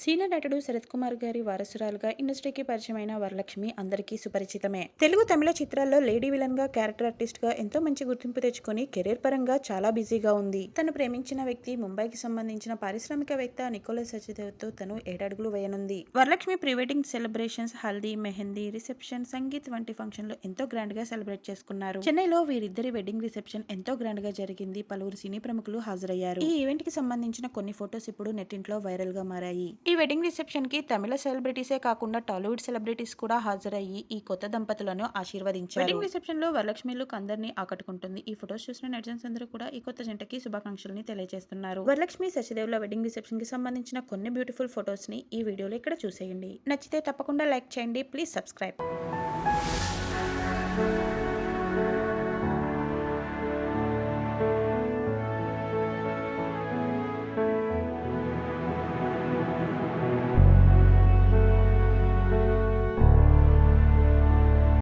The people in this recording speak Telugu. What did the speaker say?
సీనియర్ నటుడు శరత్ కుమార్ గారి వారసురాలుగా ఇండస్ట్రీకి పరిచయమైన వరలక్ష్మి అందరికీ సుపరిచితమే. తెలుగు తమిళ చిత్రాల్లో లేడీ విలన్గా క్యారెక్టర్ ఆర్టిస్ట్గా ఎంతో మంచి గుర్తింపు తెచ్చుకొని కెరీర్ పరంగా చాలా బిజీగా ఉంది. తను ప్రేమించిన వ్యక్తి ముంబైకి సంబంధించిన పారిశ్రామికవేత్త నికోలస్ సచిదేవ్తో తను ఏడాడుగులు వేయనుంది. Varalakshmi pre wedding celebrations haldi mehndi reception sangeet వంటి ఫంక్షన్లు ఎంతో గ్రాండ్గా సెలబ్రేట్ చేసుకున్నారు. చెన్నైలో వీరిద్దరి వెడ్డింగ్ రిసెప్షన్ ఎంతో గ్రాండ్గా జరిగింది. పలువురు సినీ ప్రముఖులు హాజరయ్యారు. ఈ ఈవెంట్కి సంబంధించిన కొన్ని ఫొటోస్ ఇప్పుడు నెట్టింట్లో వైరల్గా మారాయి. ఈ వెడ్డింగ్ రిసెప్షన్కి తమిళ సెలబ్రిటీసే కాకుండా టాలీవుడ్ సెలబ్రిటీస్ కూడా హాజరయ్యి ఈ కొత్త దంపతులను ఆశీర్వదించారు. వెడ్డింగ్ రిసెప్షన్లో వరలక్ష్మి లుక్ అందరినీ ఆకట్టుకుంటుంది. ఈ ఫొటోస్ చూసిన నెటిజన్స్ అందరూ కూడా ఈ కొత్త జంటకి శుభాకాంక్షల్ని తెలియజేస్తున్నారు. వరలక్ష్మి సచిదేవ్ల వెడ్డింగ్ రిసెప్షన్కి సంబంధించిన కొన్ని బ్యూటిఫుల్ ఫొటోస్ని ఈ వీడియోలో ఇక్కడ చూసేయండి. నచ్చితే తప్పకుండా లైక్ చేయండి. Please subscribe.